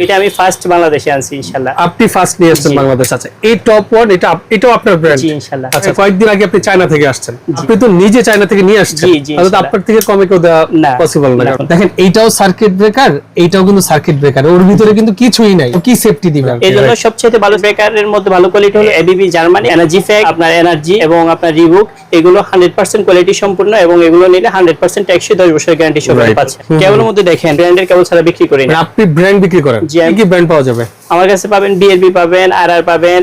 এটা আমি ফার্স্ট বাংলাদেশে আনছি ইনশাল্লাহ। আপনি ফার্স্ট নিয়ে আসছেন বাংলাদেশ আছে এই টপ ওয়ান এটা এটাও আপনার ব্র্যান্ড জি ইনশাল্লাহ। আচ্ছা কয়েকদিন আগে আপনি চায়না থেকে আসছেন। আপনি তো নিজে চায়না থেকে নিয়ে আসছেন। তাহলে তো আপনার থেকে কমে কেউ দেওয়া পসিবল না। দেখেন এইটাও সার্কিট ব্রেকার এইটাও কিন্তু সার্কিট ব্রেকার ওর ভিতরে কিন্তু কিছুই নাই। কি সেফটি জন্য সবচেয়ে ভালো ব্রেকারের মধ্যে ভালো কোয়ালিটি হলো এবিবি জার্মানি এনার্জি ফ্যাক আপনার এনার্জি এবং আপনার রিবুক এগুলো হান্ড্রেড পার্সেন্ট কোয়ালিটি সম্পূর্ণ এবং এগুলো নিলে হান্ড্রেড পার্সেন্ট একশো দশ বছর গ্যারান্টি সহ পাচ্ছে। কেবলের মধ্যে দেখেন ব্র্যান্ডের কেবল ছাড়া বিক্রি করি মানে আপনি ব্র্যান্ড বিক্রি করেন। জি, কি ব্র্যান্ড পাওয়া যাবে? আমার কাছে পাবেন বিএলবি পাবেন আর আর পাবেন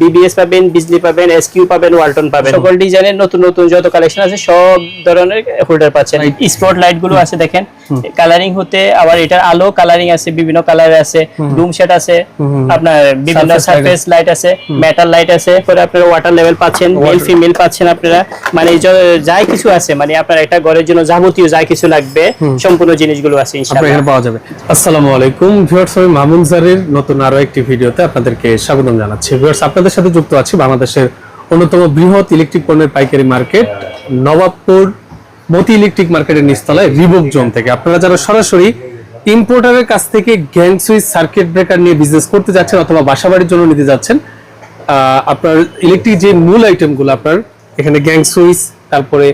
বিবিএস পাবেন বিজলি পাবেন এসকিউ পাবেন ওয়ালটন পাবেন। সকল ডিজাইনের নতুন নতুন যত কালেকশন আছে সব ধরনের হোল্ডার পাচ্ছেন। স্পট লাইটগুলো আছে দেখেন। কালারিং হতে আবার এটার আলো কালারিং আছে বিভিন্ন কালারে আছে রুম সেট আছে আপনার বিভিন্ন সারফেস লাইট আছে। মেটাল লাইট আছে পরে আপনারা ওয়াটার লেভেল পাচ্ছেন মেল ফিমেল পাচ্ছেন আপনারা। মানে য- যাই কিছু আছে মানে আপনার একটা ঘরের জন্য যাবতীয় যা কিছু লাগবে সম্পূর্ণ জিনিসগুলো আছে ইনশাআল্লাহ। পাওয়া যাবে। আসসালামু আলাইকুম ভিউয়ার্স আমি মামুন জারির নতুন আরও একটি ভিডিওতে আপনাদেরকে স্বাগতম জানাচ্ছি। আপনাদের সাথে যুক্ত আছি বাংলাদেশের অন্যতম বৃহৎ ইলেকট্রিক পণ্যের পাইকারি মার্কেট নবাবপুর মতি ইলেকট্রিক মার্কেটের নিচতলায় রিবুক জোন থেকে। আপনারা যারা সরাসরি ইম্পোর্টারের কাছ থেকে গ্যাং সুইচ সার্কিট ব্রেকার নিয়ে বিজনেস করতে যাচ্ছেন অথবা বাসাবাড়ির জন্য নিতে যাচ্ছেন আপনার ইলেকট্রিক যে মূল আইটেমগুলো আপনার, এখানে গ্যাং সুইচ, তারপরে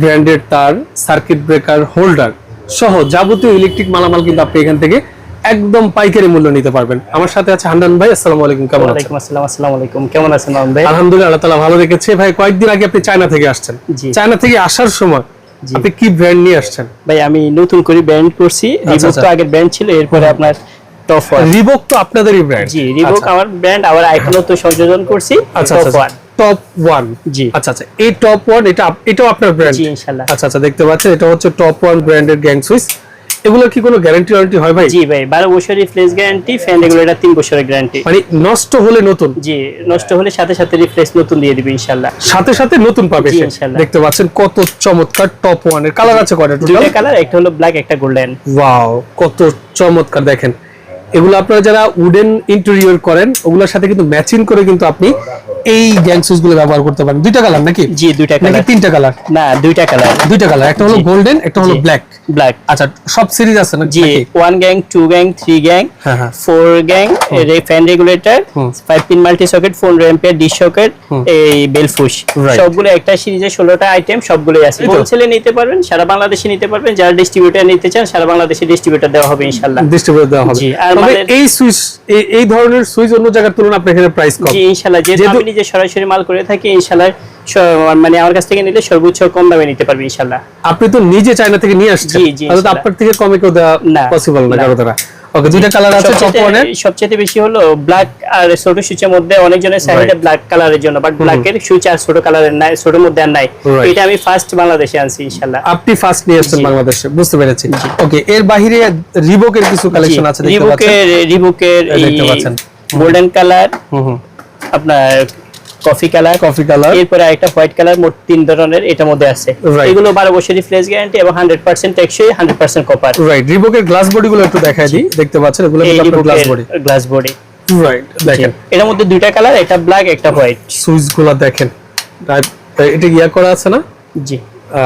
ব্র্যান্ডেড তার সার্কিট ব্রেকার হোল্ডার সহ যাবতীয় ইলেকট্রিক মালামাল কিন্তু আপনি এখান থেকে একদম পাইকারি মূল্য নিতে পারবেন। আমার সাথে আছে হান্নান ভাই আসসালামু আলাইকুম কেমন আছেন? আসসালাম আসসালামু আলাইকুম কেমন আছেন মামুন ভাই? আলহামদুলিল্লাহ আল্লাহ তাআলা ভালো রেখেছে। ভাই কয়েকদিন আগে আপনি চায়না থেকে আসছেন। জি। চায়না থেকে আসার সময় আপনি কি ব্র্যান্ড নিয়ে আসছেন? ভাই আমি নতুন করে ব্যান্ড করছি। রিবুক আচ্ছা। তো আগের ব্যান্ড ছিল এরপরে আপনার টপ ওয়ান রিবক তো আপনাদেরই ব্র্যান্ড জি রিবুক আমার ব্র্যান্ড আবার আইকনও তো সংযোজন করছি আচ্ছা টপ আচ্ছা ওয়ান টপ ওয়ান জি। আচ্ছা আচ্ছা। এই টপ ওয়ান এটা এটাও আপনার ব্র্যান্ড জি ইনশাআল্লাহ আচ্ছা আচ্ছা দেখতে পাচ্ছেন এটা হচ্ছে টপ ওয়ান ব্র্যান্ডের গ্যাং সুইচ এগুলো কি কোনো গ্যারান্টি ওয়ারেন্টি হয় ভাই? জি ভাই বারো বছরের রিপ্লেস গ্যারান্টি ফ্যান রেগুলেটর তিন বছরের গ্যারান্টি মানে নষ্ট হলে নতুন? জি নষ্ট হলে সাথে সাথে রিপ্লেস নতুন দিয়ে দিবে ইনশাআল্লাহ সাথে সাথে নতুন পাবে। ইনশাল্লাহ। দেখতে পাচ্ছেন কত চমৎকার টপ ওয়ানের। কালার আছে কয়টা টোটাল দুইটা কালার একটা হলো ব্ল্যাক একটা গোল্ডেন ওয়াও কত চমৎকার। দেখেন এগুলো আপনারা যারা উডেন ইন্টেরিয়র করেন ওগুলোর সাথে কিন্তু ম্যাচিং করে কিন্তু আপনি এই গ্যাং সুইচগুলো ব্যবহার করতে পারেন। দুইটা কালার নাকি? জি দুইটা কালার নাকি তিনটা কালার না দুইটা কালার দুইটা কালার একটা হলো গোল্ডেন একটা হলো ব্ল্যাক ব্ল্যাক আচ্ছা সব সিরিজ আছে না জি one gang two gang three gang. Four gang fan regulator five pin multi socket phone র্যাম্পের dish socket এই Right. সবগুলো একটা সিরিজে ষোলোটা আইটেম সবগুলোই আছে। হোলসেলে নিতে পারবেন সারা বাংলাদেশে নিতে পারবেন যারা ডিস্ট্রিবিউটার নিতে চান সারা বাংলাদেশে ডিস্ট্রিবিউটার দেওয়া হবে ইনশাল্লাহ ডিস্ট্রিবিউট দেওয়া হবে। আর এই সুইচ এই ধরনের সুইচ অন্য জায়গার তুলনায় আপনার এখানে প্রাইস কম। জি ইনশাল্লাহ যেহেতু আমি নিজে সরাসরি মাল করে থাকি ইনশাল্লাহ স- মানে আমার কাছ থেকে নিলে সর্বোচ্চ কম দামে নিতে পারবে ইনশাল্লাহ আপনি তো নিজে চায়না থেকে নিয়ে আসছেন? জি, জি, তাহলে আপনার থেকে কমে কেউ দেওয়া না, পসিবল না। কারও দ্বারা ওকে দুইটা কালার আছে টপ সবচেয়ে বেশি হলো ব্ল্যাক আর ছোট সুইচের মধ্যে অনেকজনের চাহিদা Right. ব্ল্যাক কালারের জন্য বাট ব্ল্যাকের সুইচ আর ছোট কালারের নাই ছোটর মধ্যে আর নাই। এটা আমি ফার্স্ট বাংলাদেশে আনছি ইনশাল্লাহ আপনি ফার্স্ট নিয়ে আসছেন বাংলাদেশে বুঝতে পেরেছি। ওকে এর বাইরে রিবকের কিছু কালেকশন আছে দেখতে পাচ্ছেন? রিবুকের রিবুকের এই। গোল্ডেন কালার হুম হুম। আপনার কফি কালার কফি কালার এরপরে একটা হোয়াইট কালার মোট তিন ধরনের এটার মধ্যে আছে। এগুলো বারো বছরের ফ্লেস গ্যারান্টি এবং হান্ড্রেড পার্সেন্ট টেকসই হান্ড্রেড পার্সেন্ট কপার রাইট রিবকের গ্লাস বডি গুলো একটু দেখাই দিই। দেখতে পাচ্ছেন এগুলো glass body glass body right দেখেন। এটার মধ্যে দুইটা কালার একটা ব্ল্যাক একটা হোয়াইট সুইচগুলো দেখেন। এটা ইয়া করা আছে না? জি।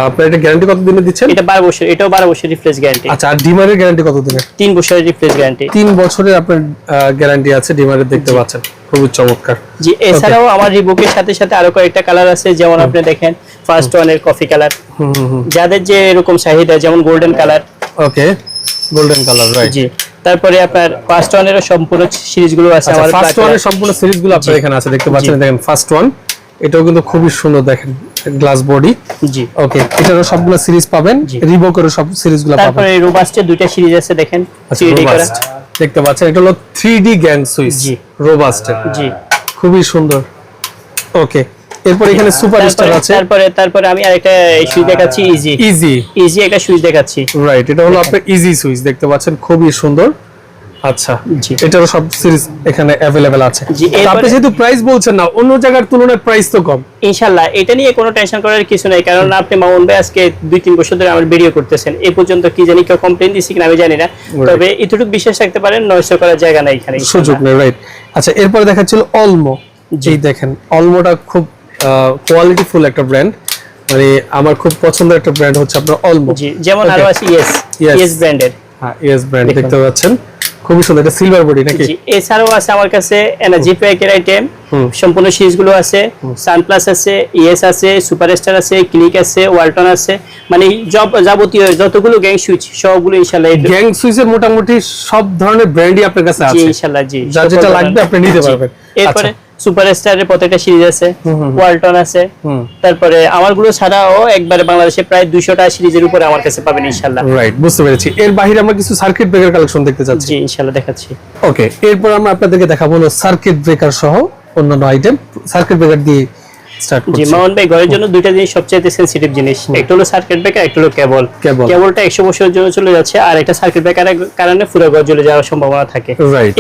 আপনার এটা গ্যারান্টি কত দিনে দিচ্ছেন? এটা বারো বছর এটাও বারো বছর রিপ্লেস গ্যারান্টি আচ্ছা আর ডিমারের গ্যারান্টি কত দিনের তিন বছরের রিপ্লেস গ্যারান্টি তিন বছরের আপনার গ্যারান্টি আছে ডিমারের দেখতে পাচ্ছেন। খুবই চমৎকার। জি এছাড়াও আমার রিবুকের সাথে সাথে আরও কয়েকটা কালার আছে যেমন আপনি দেখেন ফার্স্ট ওয়ানের কফি কালার হুম হুম হুম যাদের যে এরকম চাহিদা যেমন golden colour okay golden colour right জি তারপরে আপনার ফার্স্ট ওয়ানেরও সম্পূর্ণ সিরিজগুলো আছে আচ্ছা আমার ফার্স্ট ওয়ানের সম্পূর্ণ সিরিজগুলো আপনার এখানে আছে দেখতে পাচ্ছেন দেখেন ফার্স্ট ওয়ান এটাও কিন্তু খুবই সুন্দর দেখেন গ্লাস বডি জি। ওকে এটারও সবগুলো সিরিজ পাবেন। রিবকেরও সব সিরিজগুলো পাবেন। তারপরে রোবাস্টের দুইটা সিরিজ আছে দেখেন আচ্ছা 3D করা। রোবাস্ট দেখতে পাচ্ছেন এটা হলো থ্রি ডি গ্যাং সুইচ জি। রোবাস্ট জি। খুবই সুন্দর। ওকে এরপর এখানে সুপার স্টার আছে। তারপরে তারপরে আমি আরেকটা সুইচ দেখাচ্ছি ইজি ইজি ইজি একটা সুইচ দেখাচ্ছি। রাইট এটা হলো আপনার ইজি সুইচ দেখতে পাচ্ছেন খুবই সুন্দর। আচ্ছা। জি। এটারও সব সিরিজ এখানে অ্যাভেলেবেল আছে। আপনি যেহেতু প্রাইস বলছেন না অন্য জায়গার তুলনায় প্রাইস তো কম। ইনশাল্লাহ এটা নিয়ে কোনো টেনশন করার কিছু নাই কারণ আপনি মামুন ভাই আজকে দুই তিন বছর ধরে আমার ভিডিও করতেছেন। এই পর্যন্ত কি জানি কেউ কমপ্লেন দিচ্ছে কিনা আমি জানি না। তবে এতটুকু বিশ্বাস রাখতে পারেন নয়শো করার জায়গা নাই এখানে সুযোগ নেই রাইট আচ্ছা এরপরে দেখাচ্ছিল অলমো এই দেখেন অলমোটা খুব কোয়ালিটি ফুল একটা ব্র্যান্ড মানে আমার খুব পছন্দের একটা ব্র্যান্ড হচ্ছে আপনার অলমো জি যেমন আরও আছে ইয়েস ইয়েস ব্র্যান্ডের হ্যাঁ ইয়েস ব্র্যান্ড দেখতে পাচ্ছেন। খুবই সুন্দর এটা সিলভার বডি নাকি? এছাড়াও আছে আমার কাছে এনার্জি প্যাকের আইটেম সম্পূর্ণ সিরিজগুলো আছে সানপ্লাস আছে ইএস আছে সুপারস্টার আছে ক্লিক আছে ওয়ালটন আছে মানে জব- যাবতীয় যতগুলো গ্যাং সুইচ সবগুলো ইনশাআল্লাহ গ্যাং সুইচের মোটামুটি সব ধরনের ব্র্যান্ডই আপনার কাছে আছে। ইনশাল্লাহ জি। যা যেটা লাগবে আপনি নিতে পারবেন। এরপরে আচ্ছা। সুপারস্টারের প্রত্যেকটা সিরিজ আছে। ওয়ালটন আছে। তারপরে আমারগুলো ছাড়াও একবারে বাংলাদেশে প্রায় দুইশোটা সিরিজের উপরে আমার কাছে পাবেন ইনশাল্লাহ রাইট বুঝতে পেরেছি। এর বাইরে আমরা কিছু সার্কিট ব্রেকার কালেকশন দেখতে চাচ্ছি। জি ইনশাল্লাহ দেখাচ্ছি। ওকে এরপর আমরা আপনাদেরকে দেখাবো সার্কিট ব্রেকার সহ অন্যান্য আইটেম সার্কিট ব্রেকার দিয়ে জি মামুন ভাই ঘরের জন্য দুইটা জিনিস সবচেয়ে সেন্সিটিভ জিনিস। একটা হলো সার্কিট ব্রেকার একটা হলো কেবল কেবলটা একশো বছরের জন্য চলে যাচ্ছে আর একটা সার্কিট ব্রেকার কারণে পুরো ঘর জ্বলে যাওয়ার সম্ভাবনা থাকে।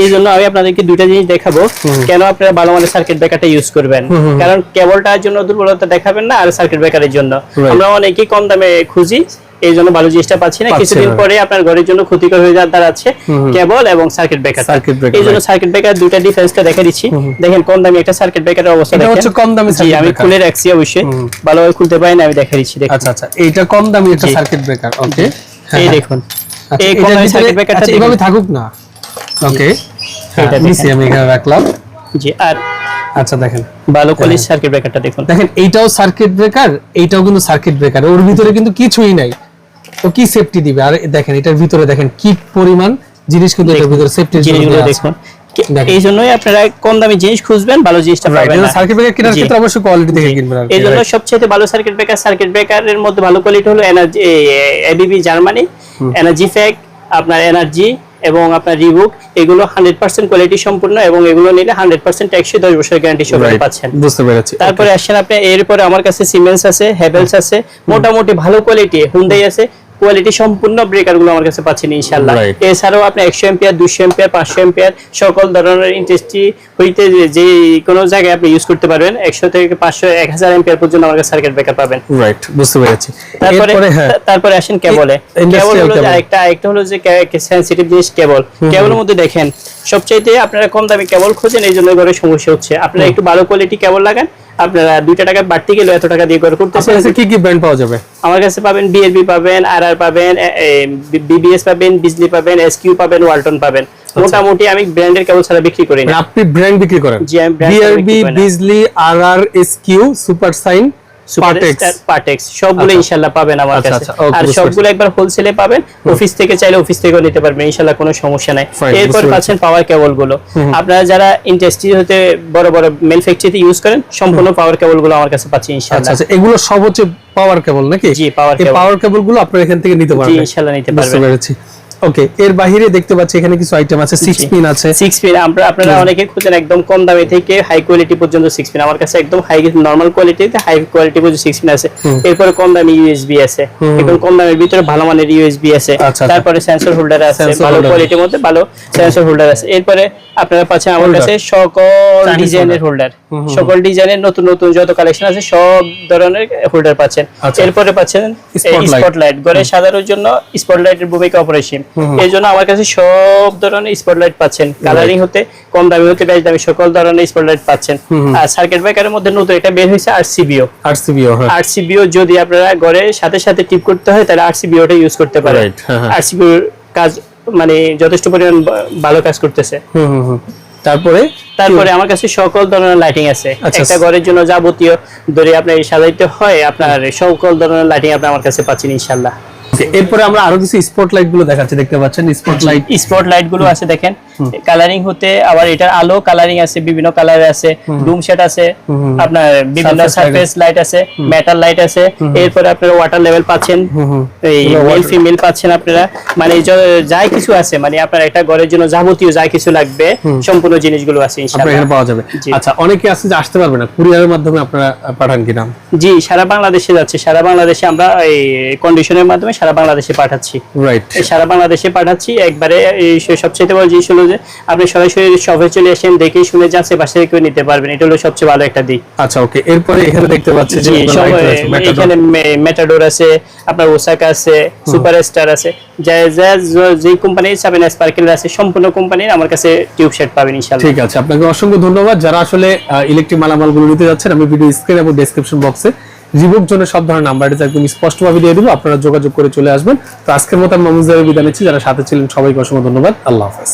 এই জন্য আমি আপনাদেরকে দুইটা জিনিস দেখাবো। কেন আপনারা ভালো মানের সার্কিট ব্রেকারটা ইউজ করবেন? কারণ কেবলটার জন্য দুর্বলতা দেখাবেন না আর সার্কিট ব্রেকারের জন্য। আমরা অনেকেই কম দামে খুঁজি। এই জন্য ভালো জিনিসটা পাচ্ছি না। কিছুদিন পরে আপনার ঘরের জন্য ক্ষতিকর হয়ে যাওয়ার দাঁড়াচ্ছে কেবল এবং সার্কিট ব্রেকার Circuit breaker, এই জন্য. সার্কিট ব্রেকার দুইটা ডিফারেন্সটা দেখে দিচ্ছি। দেখেন কম দামি একটা সার্কিট ব্রেকারের অবস্থা দেখেন। হচ্ছে কম দামি জি সার্কিট আমি খুলে রাখছি অবশ্যই। ভালোভাবে খুলতে পারি না আমি দেখা দিচ্ছি দেখুন। আচ্ছা আচ্ছা এইটা কম দামি একটা সার্কিট ব্রেকার ওকে এই দেখুন। আচ্ছা, এই কম দামি সার্কিট ব্রেকারটা এভাবে থাকুক না। ওকে এটা নিচে আমি এখানে রাখলাম। জি আর আচ্ছা দেখেন। ভালো কোয়ালিটির সার্কিট ব্রেকারটা দেখুন। দেখেন এইটাও সার্কিট ব্রেকার এইটাও কিন্তু সার্কিট ব্রেকার ওর ভিতরে কিন্তু কিছুই নাই। তো কি সেফটি দিবে? আর দেখেন এটার ভিতরে দেখেন কি পরিমাণ জিনিস কিন্তু এটার ভিতরে জন্য জিনিসগুলো দেখুন। এই জন্যই আপনারা কম দামি জিনিস খুঁজবেন ভালো জিনিসটা পাবেন সার্কিট ব্রেকার কেনার ক্ষেত্রে অবশ্যই কোয়ালিটি দেখে কিনবেন আর এই জন্য সবচেয়ে ভালো সার্কিট ব্রেকার সার্কিট ব্রেকারের মধ্যে ভালো কোয়ালিটি হলো এনার্জি এবিবি জার্মানি এনার্জি ফ্যাক আপনার এনার্জি এবং আপনার রিবুক এগুলো হান্ড্রেড পার্সেন্ট কোয়ালিটি সম্পূর্ণ এবং এগুলো নিলে হান্ড্রেড পার্সেন্ট একশো দশ বছর গ্যারান্টি Right, পাচ্ছেন। বুঝতে পেরেছি। তারপরে আসছেন আপনি এরপরে আমার কাছে সিমেন্স আছে হেভেলস আছে মোটামুটি ভালো কোয়ালিটি হুন্ডাই আছে কোয়ালিটি সম্পূর্ণ ব্রেকারগুলো আমার কাছে পাচ্ছেন Right. এছাড়াও আপনি একশো এম্পিয়ার দুশো এম্পিয়ার পাঁচশো এম্পিয়ার সকল ধরনের ইন্ডাস্ট্রি হইতে যে- কোনো জায়গায় আপনি ইউজ করতে পারবেন। একশো থেকে পাঁচশো এক হাজার এম্পিয়ার পর্যন্ত আমার কাছে সার্কিট ব্রেকার পাবেন। রাইট বুঝতে পেরেছি। তারপরে হ্যাঁ। তারপরে আসেন কেবলে কেবল হলো একটা একটা হলো যে সেন্সিটিভ জিনিস কেবল কেবলের মধ্যে দেখেন সবচাইতে আপনারা কম দামি কেবল খোঁজেন এই জন্য ঘরে সমস্যা হচ্ছে। আপনারা একটু ভালো কোয়ালিটি কেবল লাগান আপনারা দুইটা টাকা বাড়তি গেলে এত টাকা দিয়ে ঘরে করতেছেন। কি কি ব্র্যান্ড পাওয়া যাবে? আমার কাছে পাবেন বিএলবি পাবেন আর আর পাবেন বিবিএস পাবেন বিজলি পাবেন এসকিউ পাবেন ওয়ালটন পাবেন। আচ্ছা। মোটামুটি আমি ব্র্যান্ডের কেবল ছাড়া বিক্রি করি না। মানে আপনি ব্র্যান্ড বিক্রি করেন? বিআরবি বিক্রি করি না। SQ super sign Partex Partex সবগুলো আচ্ছা। ইনশাআল্লাহ পাবেন আমার আচ্ছা, কাছে। আচ্ছা, আর সবগুলো একবার হোলসেলে পাবেন। অফিস থেকে চাইলে অফিস থেকেও নিতে পারবেন ইনশাআল্লাহ কোনো সমস্যা নাই। এরপর পাচ্ছেন পাওয়ার কেবলগুলো আপনারা যারা ইন্ডাস্ট্রি হতে বড় বড় মেল ফ্যাক্টরিতে ইউজ করেন সম্পূর্ণ পাওয়ার কেবলগুলো আমার কাছে পাচ্ছি ইনশাআল্লাহ। আচ্ছা এগুলো সব হচ্ছে পাওয়ার কেবল নাকি? জি, এই পাওয়ার কেবলগুলো আপনারা এখান থেকে নিতে পারবেন। ইনশাআল্লাহ নিতে পারবেন। ওকে এর বাইরে দেখতে পাচ্ছি এখানে কিছু আইটেম আছে সিক্স জি। পিন আছে। সিক্স পিন আমরা আপনারা অনেকে খুঁজেন একদম কম দামে থেকে হাই কোয়ালিটি পর্যন্ত সিক্স পিন আমার কাছে একদম হাই নর্মাল কোয়ালিটিতে হাই কোয়ালিটি পর্যন্ত সিক্স পিন আছে। এরপরে কম দামে ইউএসবি আছে। একদম কম দামের ভিতরে ভালো মানের ইউএসবি আছে। আচ্ছা, আচ্ছা। তারপরে সেন্সর হোল্ডার আছে। ভালো কোয়ালিটির মধ্যে ভালো সেন্সর হোল্ডার আছে। এরপরে আপনারা পাচ্ছেন আমার কাছে সকল ডিজাইনের হোল্ডার সকল ডিজাইনের নতুন নতুন যত কালেকশন আছে সব ধরনের হোল্ডার পাচ্ছেন। আচ্ছা। এরপরে পাচ্ছেন। স্পটলাইট ঘরে সাজানোর জন্য স্পটলাইটের ভূমিকা অপরিসীম এই জন্য আমার কাছে সব ধরনের স্পটলাইট পাচ্ছেন। কালারিং হতে কম দামি হতে বেশ দামি সকল ধরনের স্পটলাইট পাচ্ছেন। আর সার্কিট ব্রেকারের মধ্যে নতুন এটা বের হয়েছে আরসিবিও আরসিবিও হ্যাঁ। আরসিবিও যদি আপনারা ঘরে সাথে সাথে টিপ করতে হয় তাহলে আরসিবিওটা ইউজ করতে পারেন। Right, হ্যাঁ, হ্যাঁ। আরসিবিওর কাজ মানে যথেষ্ট পরিমাণ ভালো কাজ করতেছে। হুম হুম হুম। তারপরে? তারপরে আমার কাছে সকল ধরনের লাইটিং আছে। আচ্ছা। একটা ঘরের জন্য যাবতীয় ধরে আপনার সাজাইতে হয় আপনার সকল ধরনের লাইটিং আপনি আমার কাছে পাচ্ছেন ইনশাল্লাহ এরপরে আমরা আরও কিছু স্পটলাইটগুলো দেখাচ্ছি দেখতে পাচ্ছেন স্পটলাইট স্পট লাইটগুলো আছে দেখেন। কালারিং হতে আবার এটার আলো কালারিং আছে বিভিন্ন কালার আছে ডুম শেড আছে আপনার বিভিন্ন সারফেস লাইট আছে মেটাল লাইট আছে। এরপরে আপনারা ওয়াটার লেভেল পাচ্ছেন। এই মেল ফিমেল পাচ্ছেন আপনারা। মানে য- যাই কিছু আছে মানে আপনার একটা ঘরের জন্য যাবতীয় যা কিছু লাগবে সম্পূর্ণ জিনিসগুলো আছে ইনশাআল্লাহ। এখানে পাওয়া যাবে। আচ্ছা অনেকে আছে যে আসতে পারবে না কুরিয়ারের মাধ্যমে আপনারা পাঠান কিনা? জি সারা বাংলাদেশে যাচ্ছে সারা বাংলাদেশে আমরা এই কন্ডিশনের মাধ্যমে সারা বাংলাদেশে পাঠাচ্ছি। রাইট সারা বাংলাদেশে পাঠাচ্ছি। একবারে এই সবচেয়ে বড় জিনিস হলো যে আপনি সরাসরি শপে চলে আসেন দেখে শুনে যাচ্ছে বাসা থেকে নিতে পারবেন। এটা হলো সবচেয়ে ভালো একটা দিক। আচ্ছা ওকে। এরপরে এখানে দেখতে পাচ্ছি যে। এখানে মেটাডোর আছে আপনার ওসাকা আছে সুপার স্টার আছে। যা যা যে কোম্পানির চাবেন স্পার্কেল আছে সম্পূর্ণ কোম্পানির আমার কাছে টিউব সেট পাবেন ইনশাআল্লাহ। ঠিক আছে আপনাকে অসংখ্য ধন্যবাদ। যারা আসলে ইলেকট্রিক মালামালগুলো নিতে যাচ্ছেন আমি ভিডিও স্ক্রিন এবং ডেসক্রিপশন বক্সে রিবুক জন্য সব ধরনের নাম্বার এটা একদম স্পষ্টভাবে দিয়ে দিব, আপনারা যোগাযোগ করে চলে আসবেন। তো আজকের মতো আমি মামুজারের বিদায় নিচ্ছি, যারা সাথে ছিলেন সবাইকে অসংখ্য ধন্যবাদ। আল্লাহ হাফেজ।